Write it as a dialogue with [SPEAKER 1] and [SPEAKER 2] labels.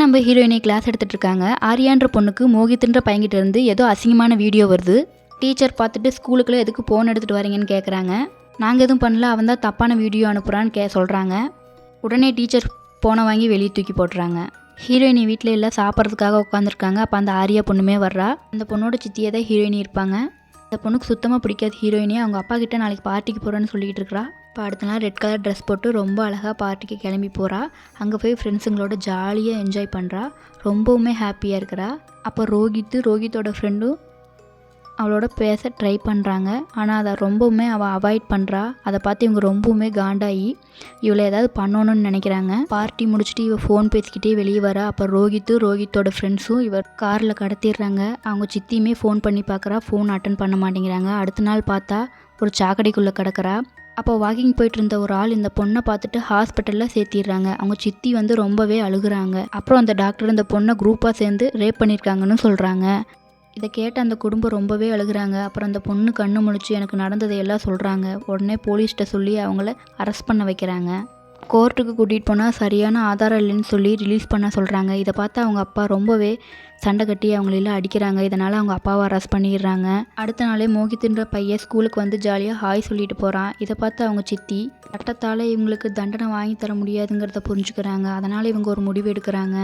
[SPEAKER 1] நம்ம ஹீரோயினை கிளாஸ் எடுத்துட்டு இருக்காங்க ஆரியான்ற பொண்ணுக்கு மோகித்ன்ற பையன்கிட்ட இருந்து ஏதோ அசிங்கமான வீடியோ வருது. டீச்சர் பார்த்துட்டு ஸ்கூலுக்குள்ள எதுக்கு ஃபோன் எடுத்துகிட்டு வரீங்கன்னு கேட்குறாங்க நாங்கள் எதுவும் பண்ணல அவன் தான் தப்பான வீடியோ அனுப்புகிறான்னு கே சொல்கிறாங்க உடனே டீச்சர் ஃபோனை வாங்கி வெளியே தூக்கி போட்டுறாங்க. ஹீரோயினி வீட்டில் எல்லாம் சாப்பிட்றதுக்காக உட்காந்துருக்காங்க அப்போ அந்த ஆரியா பொண்ணுமே வர்றா. அந்த பொண்ணோட சித்தியே தான் ஹீரோயினி இருப்பாங்க. அந்த பொண்ணுக்கு சுத்தமாக பிடிக்காது ஹீரோயினி அவங்க அப்பா கிட்ட நாளைக்கு பார்ட்டிக்கு போகிறேன்னு சொல்லிக்கிட்டு இருக்கிறா. இப்போ அடுத்த நாள் ரெட் கலர் ட்ரெஸ் போட்டு ரொம்ப அழகாக பார்ட்டிக்கு கிளம்பி போகிறா அங்கே போய் ஃப்ரெண்ட்ஸுங்களோட ஜாலியாக என்ஜாய் பண்ணுறா ரொம்பவுமே ஹாப்பியாக இருக்கிறா. அப்போ ரோஹித்து ரோஹித்தோட ஃப்ரெண்டும் அவளோட பேச ட்ரை பண்ணுறாங்க ஆனால் அதை ரொம்பவுமே அவள் அவாய்ட் பண்ணுறா அதை பார்த்து இவங்க ரொம்பவுமே காண்டாகி இவளை ஏதாவது பண்ணணும்னு நினைக்கிறாங்க. பார்ட்டி முடிச்சுட்டு இவள் ஃபோன் பேசிக்கிட்டே வெளியே வரா. அப்போ ரோஹித்து ரோஹித்தோட ஃப்ரெண்ட்ஸும் இவர் காரில் கடத்திடுறாங்க. அவங்க சித்தியுமே ஃபோன் பண்ணி பார்க்குறா. ஃபோன் அட்டன் பண்ண மாட்டேங்கிறாங்க. அடுத்த நாள் பார்த்தா ஒரு சாக்கடைக்குள்ளே கிடக்குறா. அப்போ வாக்கிங் போயிட்டு இருந்த ஒரு ஆள் இந்த பொண்ணை பார்த்துட்டு ஹாஸ்பிட்டலில் சேர்த்திடுறாங்க. அவங்க சித்தி வந்து ரொம்பவே அழுகுறாங்க. அப்புறம் அந்த டாக்டர் இந்த பொண்ணை குரூப்பாக சேர்ந்து ரேப் பண்ணியிருக்காங்கன்னு சொல்கிறாங்க இதை கேட்ட அந்த குடும்பம் ரொம்பவே அழுகுறாங்க. அப்புறம் அந்த பொண்ணு கண்ணு முழிச்சு எனக்கு நடந்ததை எல்லாம் சொல்கிறாங்க உடனே போலீஸ்கிட்ட சொல்லி அவங்கள அரெஸ்ட் பண்ண வைக்கிறாங்க. கோர்ட்டுக்கு கூட்டிகிட்டு போனால் சரியான ஆதாரம் இல்லைன்னு சொல்லி ரிலீஸ் பண்ண சொல்கிறாங்க இதை பார்த்து அவங்க அப்பா ரொம்பவே சண்டை கட்டி அவங்களெல்லாம் அடிக்கிறாங்க. இதனால் அவங்க அப்பாவை அரெஸ்ட் பண்ணிடுறாங்க. அடுத்த நாளே மோகித்துன்ற பையன் ஸ்கூலுக்கு வந்து ஜாலியாக ஹாய் சொல்லிட்டு போகிறான் இதை பார்த்து அவங்க சித்தி சட்டத்தால் இவங்களுக்கு தண்டனை வாங்கி தர முடியாதுங்கிறத புரிஞ்சுக்கிறாங்க. அதனால் இவங்க ஒரு முடிவு எடுக்கிறாங்க.